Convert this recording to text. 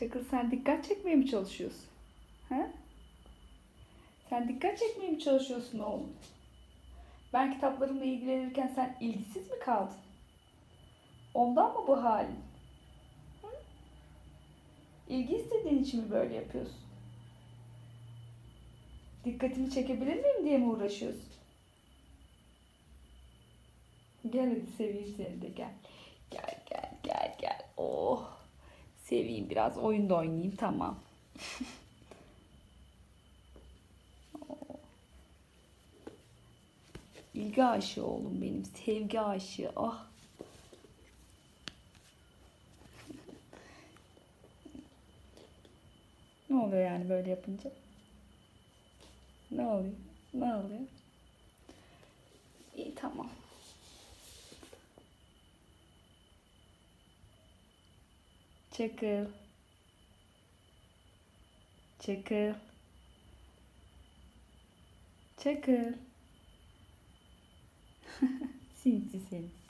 Çakıl sen dikkat çekmeye mi çalışıyorsun? He? Sen dikkat çekmeye mi çalışıyorsun oğlum? Ben kitaplarımla ilgilenirken sen ilgisiz mi kaldın? Ondan mı bu halin? Hı? İlgi istediğin için mi böyle yapıyorsun? Dikkatimi çekebilir miyim diye mi uğraşıyorsun? Gel hadi seveyim seni de. Gel gel gel gel. Oh. Biraz oyun da oynayayım tamam. İlgi aşığı oğlum benim. Sevgi aşığı. Ah. ne oluyor yani böyle yapınca? Ne oluyor? Ne oluyor? İyi tamam. Çakıl. Çakıl. Çakıl. Sinsi seni.